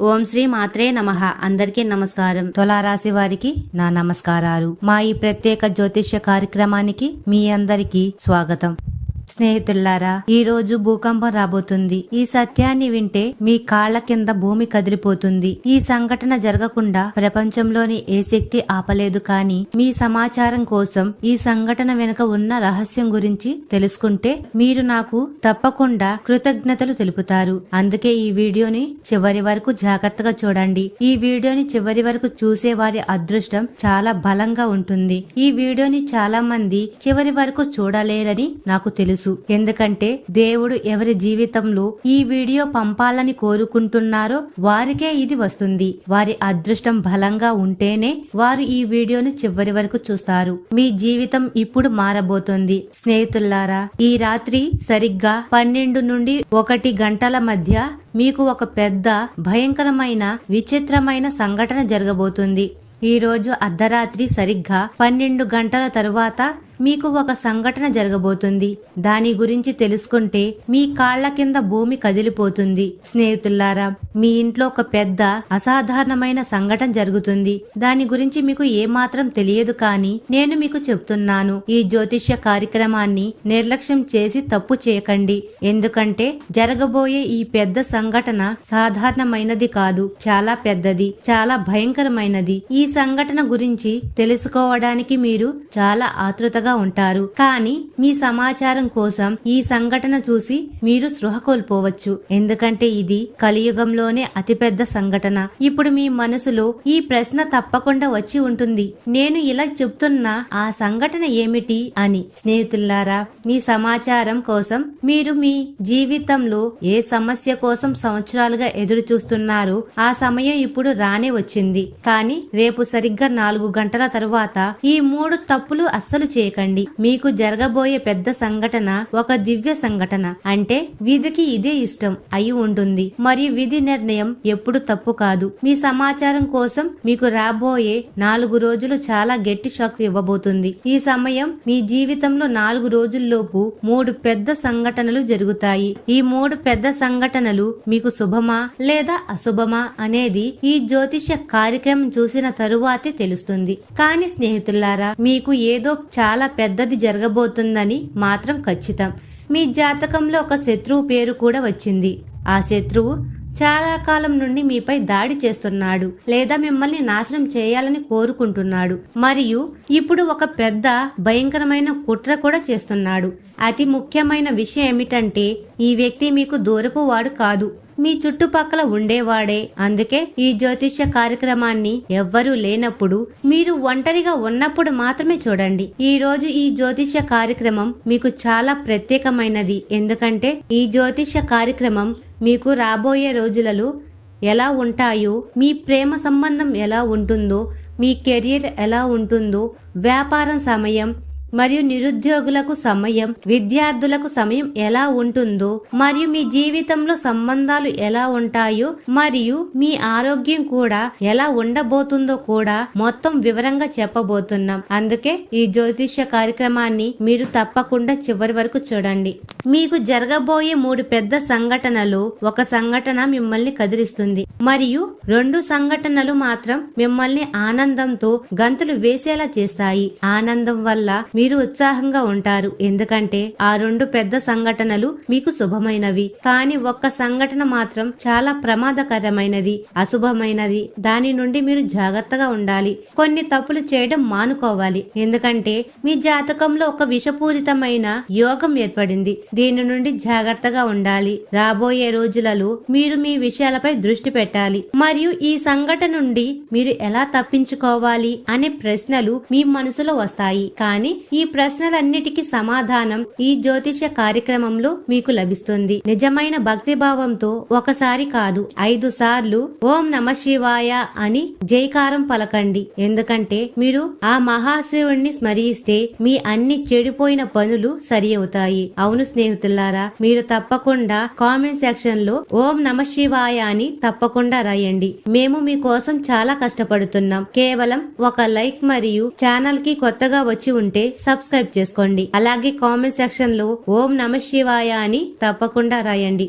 ఓం శ్రీ మాత్రే నమ. అందరికీ నమస్కారం. తులారాశి వారికి నా నమస్కారాలు. మా ఈ ప్రత్యేక జ్యోతిష్య కార్యక్రమానికి మీ అందరికీ స్వాగతం. స్నేహితుల్లారా ఈ రోజు భూకంపం రాబోతుంది. ఈ సత్యాన్ని వింటే మీ కాళ్ళ కింద భూమి కదిలిపోతుంది. ఈ సంఘటన జరగకుండా ప్రపంచంలోని ఏ శక్తి ఆపలేదు కానీ మీ సమాచారం కోసం ఈ సంఘటన వెనుక ఉన్న రహస్యం గురించి తెలుసుకుంటే మీరు నాకు తప్పకుండా కృతజ్ఞతలు తెలుపుతారు. అందుకే ఈ వీడియోని చివరి వరకు జాగ్రత్తగా చూడండి. ఈ వీడియోని చివరి వరకు చూసే వారి అదృష్టం చాలా బలంగా ఉంటుంది. ఈ వీడియోని చాలా మంది చివరి వరకు చూడలేరని నాకు తెలుసు. తెలుసు. ఎందుకంటే దేవుడు ఎవరి జీవితంలో ఈ వీడియో పంపాలని కోరుకుంటున్నారో వారికే ఇది వస్తుంది. వారి అదృష్టం బలంగా ఉంటేనే వారు ఈ వీడియోని చివరి వరకు చూస్తారు. మీ జీవితం ఇప్పుడు మారబోతోంది. స్నేహితుల్లారా ఈ రాత్రి సరిగ్గా పన్నెండు నుండి ఒకటి గంటల మధ్య మీకు ఒక పెద్ద భయంకరమైన విచిత్రమైన సంఘటన జరగబోతుంది. ఈ రోజు అర్ధరాత్రి సరిగ్గా పన్నెండు గంటల తరువాత మీకు ఒక సంఘటన జరగబోతుంది. దాని గురించి తెలుసుకుంటే మీ కాళ్ళ కింద భూమి కదిలిపోతుంది. స్నేహితుల్లారా మీ ఇంట్లో ఒక పెద్ద అసాధారణమైన సంఘటన జరుగుతుంది. దాని గురించి మీకు ఏమాత్రం తెలియదు కానీ నేను మీకు చెప్తున్నాను. ఈ జ్యోతిష్య కార్యక్రమాన్ని నిర్లక్ష్యం చేసి తప్పు చేయకండి. ఎందుకంటే జరగబోయే ఈ పెద్ద సంఘటన సాధారణమైనది కాదు. చాలా పెద్దది చాలా భయంకరమైనది. ఈ సంఘటన గురించి తెలుసుకోవడానికి మీరు చాలా ఆతృతగా ఉంటారు. కానీ మీ సమాచారం కోసం ఈ సంఘటన చూసి మీరు స్పృహ కోల్పోవచ్చు. ఎందుకంటే ఇది కలియుగంలోనే అతిపెద్ద సంఘటన. ఇప్పుడు మీ మనసులో ఈ ప్రశ్న తప్పకుండా వచ్చి ఉంటుంది. నేను ఇలా చెప్తున్న ఆ సంఘటన ఏమిటి అని. స్నేహితుల్లారా మీ సమాచారం కోసం మీరు మీ జీవితంలో ఏ సమస్య కోసం సంవత్సరాలుగా ఎదురు చూస్తున్నారో ఆ సమయం ఇప్పుడు రానే వచ్చింది. కానీ రేపు సరిగ్గా నాలుగు గంటల తరువాత ఈ మూడు తప్పులు అస్సలు చేయకండి. మీకు జరగబోయే పెద్ద సంఘటన ఒక దివ్య సంఘటన. అంటే విధికి ఇదే ఇష్టం అయి ఉంటుంది. మరియు విధి నిర్ణయం ఎప్పుడు తప్పు కాదు. మీ సమాచారం కోసం మీకు రాబోయే నాలుగు రోజులు చాలా గట్టి షాక్ ఇవ్వబోతుంది. ఈ సమయం మీ జీవితంలో నాలుగు రోజుల్లోపు మూడు పెద్ద సంఘటనలు జరుగుతాయి. ఈ మూడు పెద్ద సంఘటనలు మీకు శుభమా లేదా అశుభమా అనేది ఈ జ్యోతిష్య కార్యక్రమం చూసిన తరువాతే తెలుస్తుంది. కానీ స్నేహితులారా మీకు ఏదో చాలా పెద్దది జరగబోతుందని మాత్రం ఖచ్చితం. మీ జాతకంలో ఒక శత్రువు పేరు కూడా వచ్చింది. ఆ శత్రువు చాలా కాలం నుండి మీపై దాడి చేస్తున్నాడు లేదా మిమ్మల్ని నాశనం చేయాలని కోరుకుంటున్నాడు. మరియు ఇప్పుడు ఒక పెద్ద భయంకరమైన కుట్ర కూడా చేస్తున్నాడు. అతి ముఖ్యమైన విషయం ఏమిటంటే ఈ వ్యక్తి మీకు దూరపు వాడు కాదు. మీ చుట్టుపక్కల ఉండేవాడే. అందుకే ఈ జ్యోతిష్య కార్యక్రమాన్ని ఎవ్వరూ లేనప్పుడు మీరు ఒంటరిగా ఉన్నప్పుడు మాత్రమే చూడండి. ఈ రోజు ఈ జ్యోతిష్య కార్యక్రమం మీకు చాలా ప్రత్యేకమైనది. ఎందుకంటే ఈ జ్యోతిష్య కార్యక్రమం మీకు రాబోయే రోజులలో ఎలా ఉంటాయో మీ ప్రేమ సంబంధం ఎలా ఉంటుందో మీ కెరియర్ ఎలా ఉంటుందో వ్యాపారం సమయం మరియు నిరుద్యోగులకు సమయం విద్యార్థులకు సమయం ఎలా ఉంటుందో మరియు మీ జీవితంలో సంబంధాలు ఎలా ఉంటాయో మరియు మీ ఆరోగ్యం కూడా ఎలా ఉండబోతుందో కూడా మొత్తం వివరంగా చెప్పబోతున్నాం. అందుకే ఈ జ్యోతిష్య కార్యక్రమాన్ని మీరు తప్పకుండా చివరి వరకు చూడండి. మీకు జరగబోయే మూడు పెద్ద సంఘటనలు ఒక సంఘటన మిమ్మల్ని కదిలిస్తుంది. మరియు రెండు సంఘటనలు మాత్రం మిమ్మల్ని ఆనందంతో గంతులు వేసేలా చేస్తాయి. ఆనందం వల్ల మీరు ఉత్సాహంగా ఉంటారు. ఎందుకంటే ఆ రెండు పెద్ద సంఘటనలు మీకు శుభమైనవి. కానీ ఒక్క సంఘటన మాత్రం చాలా ప్రమాదకరమైనది అశుభమైనది. దాని నుండి మీరు జాగ్రత్తగా ఉండాలి. కొన్ని తప్పులు చేయడం మానుకోవాలి. ఎందుకంటే మీ జాతకంలో ఒక విషపూరితమైన యోగం ఏర్పడింది. దీని నుండి జాగ్రత్తగా ఉండాలి. రాబోయే రోజులలో మీరు మీ విషయాలపై దృష్టి పెట్టాలి. మరియు ఈ సంఘటన నుండి మీరు ఎలా తప్పించుకోవాలి అనే ప్రశ్నలు మీ మనసులో వస్తాయి. కానీ ఈ ప్రశ్నలన్నిటికీ సమాధానం ఈ జ్యోతిష కార్యక్రమంలో మీకు లభిస్తుంది. నిజమైన భక్తి భావంతో ఒకసారి కాదు ఐదు సార్లు ఓం నమ శివాయ అని జైకారం పలకండి. ఎందుకంటే మీరు ఆ మహాశివుణ్ణి స్మరిస్తే మీ అన్ని చెడిపోయిన పనులు సరి అవుతాయి. అవును స్నేహితులారా మీరు తప్పకుండా కామెంట్ సెక్షన్లో ఓం నమ శివాయ అని తప్పకుండా రాయండి. మేము మీకోసం చాలా కష్టపడుతున్నాం. కేవలం ఒక లైక్ మరియు ఛానల్కి కొత్తగా వచ్చి ఉంటే సబ్స్క్రైబ్ చేసుకోండి. అలాగే కామెంట్ సెక్షన్లో ఓం నమ శివాయ అని తప్పకుండా రాయండి.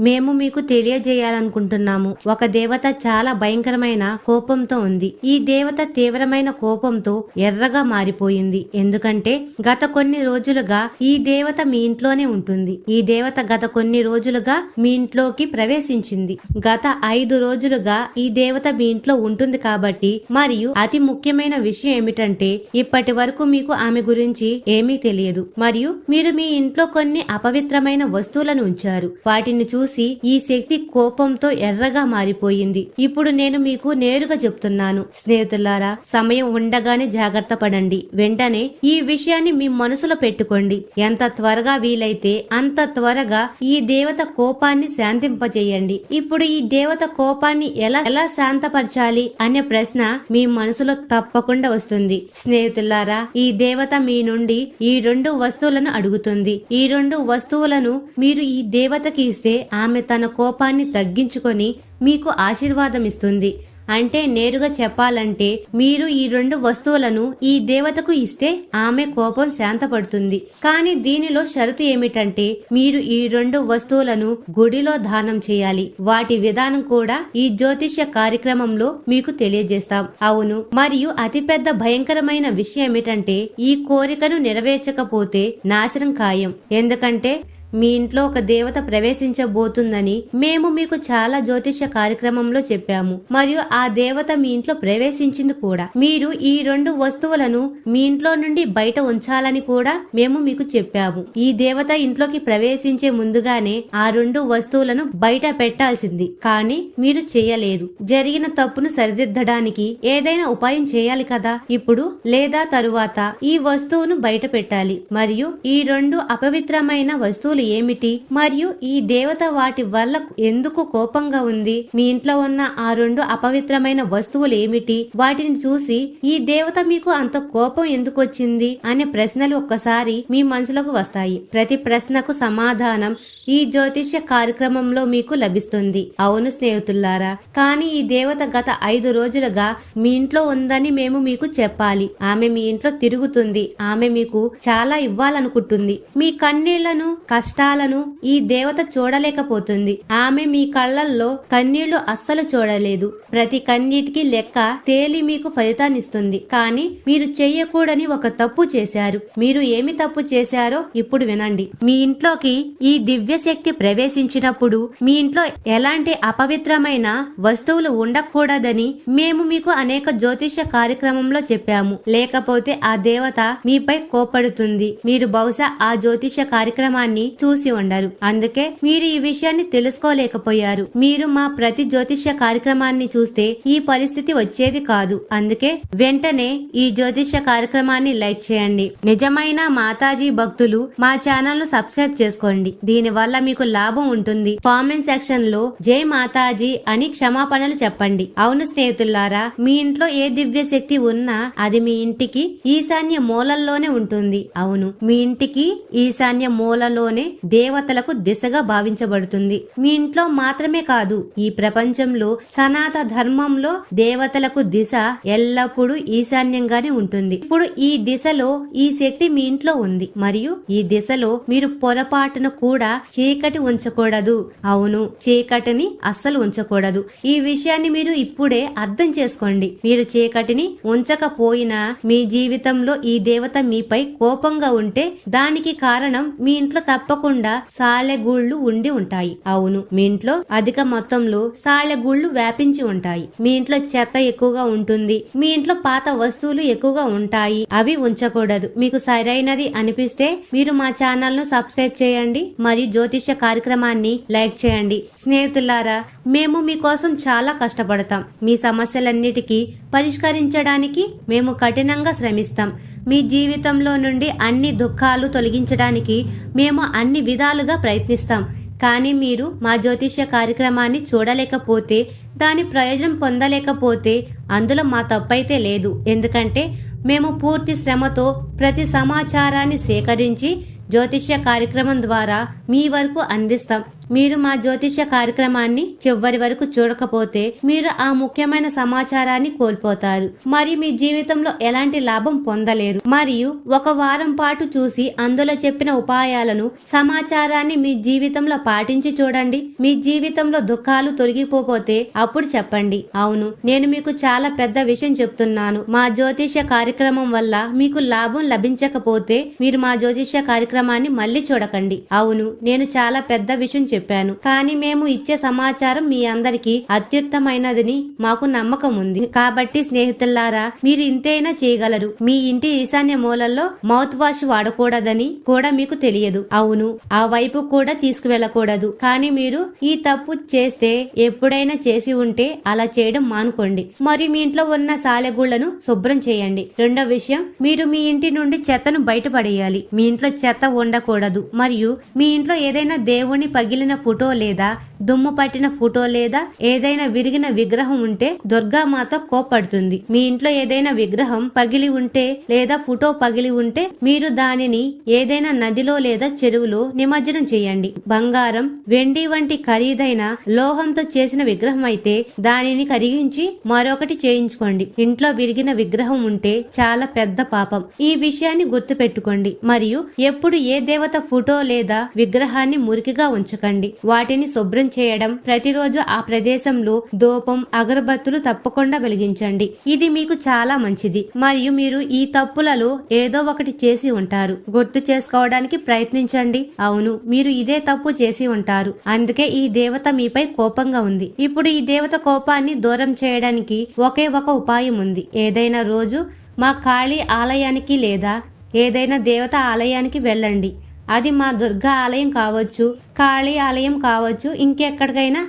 మేము మీకు తెలియజేయాలనుకుంటున్నాము. ఒక దేవత చాలా భయంకరమైన కోపంతో ఉంది. ఈ దేవత తీవ్రమైన కోపంతో ఎర్రగా మారిపోయింది. ఎందుకంటే గత కొన్ని రోజులుగా ఈ దేవత మీ ఇంట్లోనే ఉంటుంది. ఈ దేవత గత కొన్ని రోజులుగా మీ ఇంట్లోకి ప్రవేశించింది. గత ఐదు రోజులుగా ఈ దేవత మీ ఇంట్లో ఉంటుంది కాబట్టి మరియు అతి ముఖ్యమైన విషయం ఏమిటంటే ఇప్పటి వరకు మీకు ఆమె గురించి ఏమీ తెలియదు. మరియు మీరు మీ ఇంట్లో కొన్ని అపవిత్రమైన వస్తువులను ఉంచారు. వాటిని చూసి ఈ శక్తి కోపంతో ఎర్రగా మారిపోయింది. ఇప్పుడు నేను మీకు నేరుగా చెప్తున్నాను. స్నేహితులారా సమయం ఉండగానే జాగ్రత్త పడండి. వెంటనే ఈ విషయాన్ని మీ మనసులో పెట్టుకోండి. ఎంత త్వరగా వీలైతే అంత త్వరగా ఈ దేవత కోపాన్ని శాంతింపజేయండి. ఇప్పుడు ఈ దేవత కోపాన్ని ఎలా ఎలా శాంతపరచాలి అనే ప్రశ్న మీ మనసులో తప్పకుండా వస్తుంది. స్నేహితులారా ఈ దేవత మీ నుండి ఈ రెండు వస్తువులను అడుగుతుంది. ఈ రెండు వస్తువులను మీరు ఈ దేవతకి ఇస్తే ఆమె తన కోపాన్ని తగ్గించుకొని మీకు ఆశీర్వాదం ఇస్తుంది అంటే నేరుగా చెప్పాలంటే మీరు ఈ రెండు వస్తువులను ఈ దేవతకు ఇస్తే ఆమె కోపం శాంతపడుతుంది. కానీ దీనిలో షరతు ఏమిటంటే మీరు ఈ రెండు వస్తువులను గుడిలో దానం చేయాలి. వాటి విధానం కూడా ఈ జ్యోతిష్య కార్యక్రమంలో మీకు తెలియజేస్తాం. అవును మరియు అతిపెద్ద భయంకరమైన విషయం ఏమిటంటే ఈ కోరికను నెరవేర్చకపోతే నాశనం ఖాయం. ఎందుకంటే మీ ఇంట్లో ఒక దేవత ప్రవేశించబోతుందని మేము మీకు చాలా జ్యోతిష కార్యక్రమంలో చెప్పాము. మరియు ఆ దేవత మీ ఇంట్లో ప్రవేశించింది కూడా. మీరు ఈ రెండు వస్తువులను మీ ఇంట్లో నుండి బయట ఉంచాలని కూడా మేము మీకు చెప్పాము. ఈ దేవత ఇంట్లోకి ప్రవేశించే ముందుగానే ఆ రెండు వస్తువులను బయట పెట్టాల్సింది. కానీ మీరు చేయలేదు. జరిగిన తప్పును సరిదిద్దడానికి ఏదైనా ఉపాయం చేయాలి కదా? ఇప్పుడు లేదా తరువాత ఈ వస్తువును బయట పెట్టాలి. మరియు ఈ రెండు అపవిత్రమైన వస్తువులు ఏమిటి? మరియు ఈ దేవత వాటి వల్ల ఎందుకు కోపంగా ఉంది? మీ ఇంట్లో ఉన్న ఆ రెండు అపవిత్రమైన వస్తువులు ఏమిటి? వాటిని చూసి ఈ దేవత మీకు అంత కోపం ఎందుకు వచ్చింది? అనే ప్రశ్నలు ఒక్కసారి మీ మనసులోకి వస్తాయి. ప్రతి ప్రశ్నకు సమాధానం ఈ జ్యోతిష్య కార్యక్రమంలో మీకు లభిస్తుంది. అవును స్నేహితులారా కానీ ఈ దేవత గత ఐదు రోజులుగా మీ ఇంట్లో ఉందని మేము మీకు చెప్పాలి. ఆమె మీ ఇంట్లో తిరుగుతుంది. ఆమె మీకు చాలా ఇవ్వాలనుకుంటుంది. మీ కన్నీళ్ళను కష్టాలను ఈ దేవత చూడలేకపోతుంది. ఆమె మీ కళ్ళల్లో కన్నీళ్ళు అస్సలు చూడలేదు. ప్రతి కన్నీటికి లెక్క తేలి మీకు ఫలితాన్నిస్తుంది. కానీ మీరు చెయ్యకూడని ఒక తప్పు చేశారు. మీరు ఏమి తప్పు చేశారో ఇప్పుడు వినండి. మీ ఇంట్లోకి ఈ దివ్య శక్తి ప్రవేశించినప్పుడు మీ ఇంట్లో ఎలాంటి అపవిత్రమైన వస్తువులు ఉండకూడదని మేము మీకు అనేక జ్యోతిష కార్యక్రమంలో చెప్పాము. లేకపోతే ఆ దేవత మీపై కోపడుతుంది. మీరు బహుశా ఆ జ్యోతిష కార్యక్రమాన్ని చూసి ఉండరు. అందుకే మీరు ఈ విషయాన్ని తెలుసుకోలేకపోయారు. మీరు మా ప్రతి జ్యోతిష్య కార్యక్రమాన్ని చూస్తే ఈ పరిస్థితి వచ్చేది కాదు. అందుకే వెంటనే ఈ జ్యోతిష్య కార్యక్రమాన్ని లైక్ చేయండి. నిజమైన మాతాజీ భక్తులు మా ఛానల్ను సబ్స్క్రైబ్ చేసుకోండి. దీని వల్ల మీకు లాభం ఉంటుంది. కామెంట్ సెక్షన్లో జై మాతాజీ అని క్షమాపణలు చెప్పండి. అవును స్నేహితులారా మీ ఇంట్లో ఏ దివ్య శక్తి ఉన్నా అది మీ ఇంటికి ఈశాన్య మూలల్లోనే ఉంటుంది. అవును మీ ఇంటికి ఈశాన్య మూలలోనే దేవతలకు దిశగా భావించబడుతుంది. మీ ఇంట్లో మాత్రమే కాదు ఈ ప్రపంచంలో సనాత ధర్మంలో దేవతలకు దిశ ఎల్లప్పుడూ ఈశాన్యంగానే ఉంటుంది. ఇప్పుడు ఈ దిశలో ఈ శక్తి మీ ఇంట్లో ఉంది. మరియు ఈ దిశలో మీరు పొరపాటున కూడా చీకటి ఉంచకూడదు. అవును చీకటిని అస్సలు ఉంచకూడదు. ఈ విషయాన్ని మీరు ఇప్పుడే అర్థం చేసుకోండి. మీరు చీకటిని ఉంచకపోయినా మీ జీవితంలో ఈ దేవత మీపై కోపంగా ఉంటే దానికి కారణం మీ ఇంట్లో తప్ప తప్పకుండా సాలెగూళ్ళు ఉండి ఉంటాయి. అవును మీ ఇంట్లో అధిక మొత్తంలో సాలెగూళ్ళు వ్యాపించి ఉంటాయి. మీ ఇంట్లో చెత్త ఎక్కువగా ఉంటుంది. మీ ఇంట్లో పాత వస్తువులు ఎక్కువగా ఉంటాయి. అవి ఉంచకూడదు. మీకు సరైనది అనిపిస్తే మీరు మా ఛానల్ను సబ్స్క్రైబ్ చేయండి. మరియు జ్యోతిష కార్యక్రమాన్ని లైక్ చేయండి. స్నేహితులారా మేము మీకోసం చాలా కష్టపడతాం. మీ సమస్యలన్నిటికీ పరిష్కరించడానికి మేము కఠినంగా శ్రమిస్తాం. మీ జీవితంలో నుండి అన్ని దుఃఖాలు తొలగించడానికి మేము అన్ని విధాలుగా ప్రయత్నిస్తాం. కానీ మీరు మా జ్యోతిష్య కార్యక్రమాన్ని చూడలేకపోతే దాని ప్రయోజనం పొందలేకపోతే అందులో మా తప్పైతే లేదు. ఎందుకంటే మేము పూర్తి శ్రమతో ప్రతి సమాచారాన్ని సేకరించి జ్యోతిష్య కార్యక్రమం ద్వారా మీ వరకు అందిస్తాం. మీరు మా జ్యోతిష్య కార్యక్రమాన్ని చివరి వరకు చూడకపోతే మీరు ఆ ముఖ్యమైన సమాచారాన్ని కోల్పోతారు. మరి మీ జీవితంలో ఎలాంటి లాభం పొందలేరు. మరియు ఒక వారం పాటు చూసి అందులో చెప్పిన ఉపాయాలను సమాచారాన్ని మీ జీవితంలో పాటించి చూడండి. మీ జీవితంలో దుఃఖాలు తొలగిపోతే అప్పుడు చెప్పండి. అవును నేను మీకు చాలా పెద్ద విషయం చెప్తున్నాను. మా జ్యోతిష్య కార్యక్రమం వల్ల మీకు లాభం లభించకపోతే మీరు మా జ్యోతిష్య కార్యక్రమాన్ని మళ్ళీ చూడకండి. అవును నేను చాలా పెద్ద విషయం చెప్పాను. కానీ మేము ఇచ్చే సమాచారం మీ అందరికీ అత్యుత్తమైనదని మాకు నమ్మకం ఉంది. కాబట్టి స్నేహితులారా మీరు ఇంతైనా చేయగలరు. మీ ఇంటి ఈశాన్య మూలల్లో మౌత్ వాష్ వాడకూడదని కూడా మీకు తెలియదు. అవును ఆ వైపు కూడా తీసుకువెళ్ళకూడదు. కానీ మీరు ఈ తప్పు చేస్తే ఎప్పుడైనా చేసి ఉంటే అలా చేయడం మానుకోండి. మరి మీ ఇంట్లో ఉన్న సాలెగూళ్ళను శుభ్రం చేయండి. రెండో విషయం మీరు మీ ఇంటి నుండి చెత్తను బయటపడేయాలి. మీ ఇంట్లో చెత్త ఉండకూడదు. మరియు మీ ఇంట్లో ఏదైనా దేవుని పగిలిన ఫోటో లేదా దుమ్ము పట్టిన ఫోటో లేదా ఏదైనా విరిగిన విగ్రహం ఉంటే దుర్గామాత కోపడుతుంది మీ ఇంట్లో ఏదైనా విగ్రహం పగిలి ఉంటే లేదా ఫోటో పగిలి ఉంటే మీరు దానిని ఏదైనా నదిలో లేదా చెరువులో నిమజ్జనం చేయండి. బంగారం వెండి వంటి ఖరీదైన లోహంతో చేసిన విగ్రహం అయితే దానిని కరిగించి మరొకటి చేయించుకోండి. ఇంట్లో విరిగిన విగ్రహం ఉంటే చాలా పెద్ద పాపం. ఈ విషయాన్ని గుర్తుపెట్టుకోండి. మరియు ఎప్పుడు ఏ దేవత ఫోటో లేదా విగ్రహాన్ని మురికిగా ఉంచకండి. వాటిని శుభ్రం చేయడం ప్రతిరోజు ఆ ప్రదేశంలో దూపం అగరబత్తులు తప్పకుండా వెలిగించండి. ఇది మీకు చాలా మంచిది. మరియు మీరు ఈ తప్పులలో ఏదో ఒకటి చేసి ఉంటారు. గుర్తు చేసుకోవడానికి ప్రయత్నించండి. అవును మీరు ఇదే తప్పు చేసి ఉంటారు. అందుకే ఈ దేవత మీపై కోపంగా ఉంది. ఇప్పుడు ఈ దేవత కోపాన్ని దూరం చేయడానికి ఒకే ఒక ఉపాయం ఉంది. ఏదైనా రోజు మా కాళీ ఆలయానికి లేదా ఏదైనా దేవత ఆలయానికి వెళ్ళండి. అది మా దుర్గా ఆలయం కావచ్చు కాళీ ఆలయం కావచ్చు ఇంకెక్కడికైనా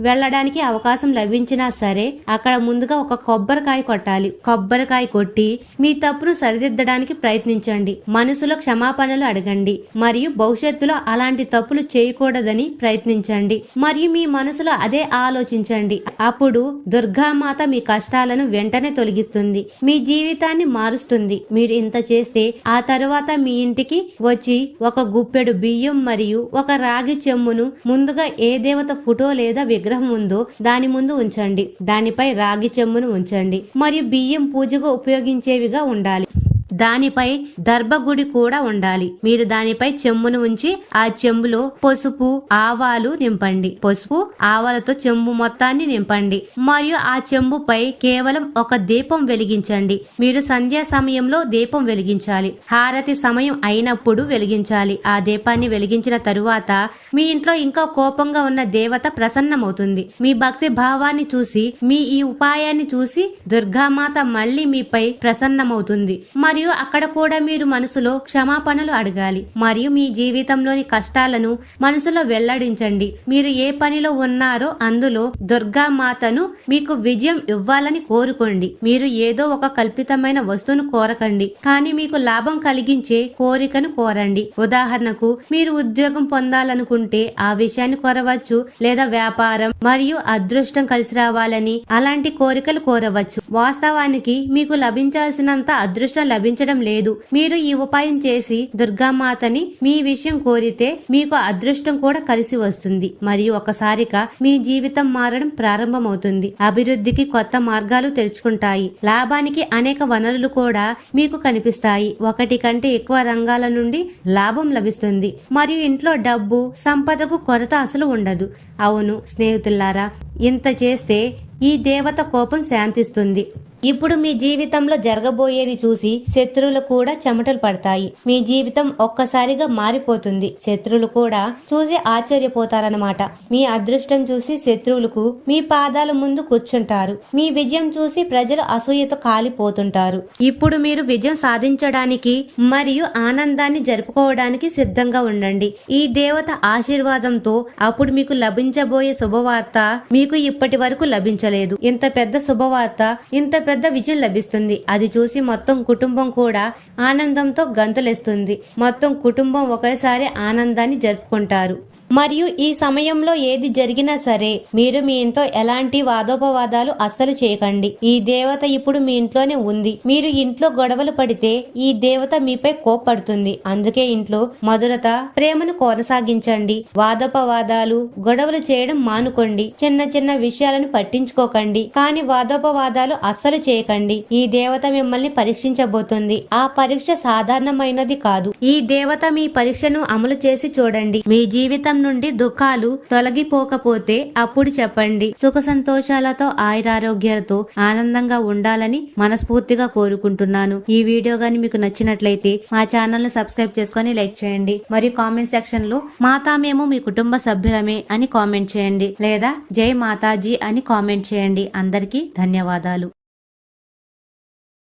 వెళ్ళడానికి అవకాశం లభించినా సరే అక్కడ ముందుగా ఒక కొబ్బరికాయ కొట్టాలి. కొబ్బరికాయ కొట్టి మీ తప్పును సరిదిద్దడానికి ప్రయత్నించండి. మనసులో క్షమాపణలు అడగండి. మరియు భవిష్యత్తులో అలాంటి తప్పులు చేయకూడదని ప్రయత్నించండి. మరియు మీ మనసులో అదే ఆలోచించండి. అప్పుడు దుర్గామాత మీ కష్టాలను వెంటనే తొలగిస్తుంది. మీ జీవితాన్ని మారుస్తుంది. మీరు ఇంత చేస్తే ఆ తరువాత మీ ఇంటికి వచ్చి ఒక గుప్పెడు బియ్యం మరియు ఒక రాగి చెమ్మును ముందుగా ఏ దేవత ఫోటో లేదా విగ్రహం ఉందో దాని ముందు ఉంచండి. దానిపై రాగి చెమ్మును ఉంచండి. మరియు బియ్యం పూజకు ఉపయోగించేవిగా ఉండాలి. దానిపై దర్భగుడి కూడా ఉండాలి. మీరు దానిపై చెంబును ఉంచి ఆ చెంబులో పసుపు ఆవాలు నింపండి. పసుపు ఆవాలతో చెంబు మొత్తాన్ని నింపండి. మరియు ఆ చెంబుపై కేవలం ఒక దీపం వెలిగించండి. మీరు సంధ్యా సమయంలో దీపం వెలిగించాలి. హారతి సమయం అయినప్పుడు వెలిగించాలి. ఆ దీపాన్ని వెలిగించిన తరువాత మీ ఇంట్లో ఇంకా కోపంగా ఉన్న దేవత ప్రసన్నమవుతుంది. మీ భక్తి భావాన్ని చూసి మీ ఈ ఉపాయాన్ని చూసి దుర్గామాత మళ్ళీ మీపై ప్రసన్నమవుతుంది. మరియు మరియు అక్కడ కూడా మీరు మనసులో క్షమాపణలు అడగాలి మరియు మీ జీవితంలోని కష్టాలను మనసులో వెల్లడించండి. మీరు ఏ పనిలో ఉన్నారో అందులో దుర్గామాతను మీకు విజయం ఇవ్వాలని కోరుకోండి. మీరు ఏదో ఒక కల్పితమైన వస్తువును కోరకండి కానీ మీకు లాభం కలిగించే కోరికను కోరండి. ఉదాహరణకు మీరు ఉద్యోగం పొందాలనుకుంటే ఆ విషయాన్ని కోరవచ్చు లేదా వ్యాపారం మరియు అదృష్టం కలిసి రావాలని అలాంటి కోరికలు కోరవచ్చు. వాస్తవానికి మీకు లభించాల్సినంత అదృష్టం లభించడం లేదు. మీరు ఈ ఉపాయం చేసి దుర్గామాతని మీ విషయం కోరితే మీకు అదృష్టం కూడా కలిసి వస్తుంది. మరియు ఒకసారిగా మీ జీవితం మారడం ప్రారంభమవుతుంది. అభివృద్ధికి కొత్త మార్గాలు తెరుచుకుంటాయి. లాభానికి అనేక వనరులు కూడా మీకు కనిపిస్తాయి. ఒకటి కంటే ఎక్కువ రంగాల నుండి లాభం లభిస్తుంది. మరియు ఇంట్లో డబ్బు సంపదకు కొరత అసలు ఉండదు. అవును స్నేహితులారా ఇంత చేస్తే ఈ దేవత కోపం శాంతిస్తుంది. ఇప్పుడు మీ జీవితంలో జరగబోయేది చూసి శత్రువులు కూడా చెమటలు పడతాయి. మీ జీవితం ఒక్కసారిగా మారిపోతుంది. శత్రువులు కూడా చూసి ఆశ్చర్యపోతారన్నమాట. మీ అదృష్టం చూసి శత్రువులకు మీ పాదాల ముందు కూర్చుంటారు. మీ విజయం చూసి ప్రజలు అసూయతో కాలిపోతుంటారు. ఇప్పుడు మీరు విజయం సాధించడానికి మరియు ఆనందాన్ని జరుపుకోవడానికి సిద్ధంగా ఉండండి. ఈ దేవత ఆశీర్వాదంతో అప్పుడు మీకు లభించబోయే శుభవార్త మీకు ఇప్పటి వరకు లభించలేదు ఇంత పెద్ద శుభవార్త ఇంత పెద్ద విజయం లభిస్తుంది. అది చూసి మొత్తం కుటుంబం కూడా ఆనందంతో గంతులేస్తుంది. మొత్తం కుటుంబం ఒకేసారి ఆనందాన్ని జరుపుకుంటారు. మరియు ఈ సమయంలో ఏది జరిగినా సరే మీరు మీ ఇంట్లో ఎలాంటి వాదోపవాదాలు అస్సలు చేయకండి. ఈ దేవత ఇప్పుడు మీ ఇంట్లోనే ఉంది. మీరు ఇంట్లో గొడవలు పడితే ఈ దేవత మీపై కోప్పడుతుంది. అందుకే ఇంట్లో మధురత ప్రేమను కొనసాగించండి. వాదోపవాదాలు గొడవలు చేయడం మానుకోండి. చిన్న చిన్న విషయాలను పట్టించుకోకండి. కానీ వాదోపవాదాలు అస్సలు చేయకండి. ఈ దేవత మిమ్మల్ని పరీక్షించబోతుంది. ఆ పరీక్ష సాధారణమైనది కాదు. ఈ దేవత మీ పరీక్షను అమలు చేసి చూడండి. మీ జీవితం నుండి దుఃఖాలు తొలగిపోకపోతే అప్పుడు చెప్పండి. సుఖ సంతోషాలతో ఆయురారోగ్యాలతో ఆనందంగా ఉండాలని మనస్ఫూర్తిగా కోరుకుంటున్నాను. ఈ వీడియో గాని మీకు నచ్చినట్లయితే మా ఛానల్ను సబ్స్క్రైబ్ చేసుకొని లైక్ చేయండి. మరియు కామెంట్ సెక్షన్లో మాతా మేము మీ కుటుంబ సభ్యులమే అని కామెంట్ చేయండి. లేదా జై మాతాజీ అని కామెంట్ చేయండి. అందరికీ ధన్యవాదాలు.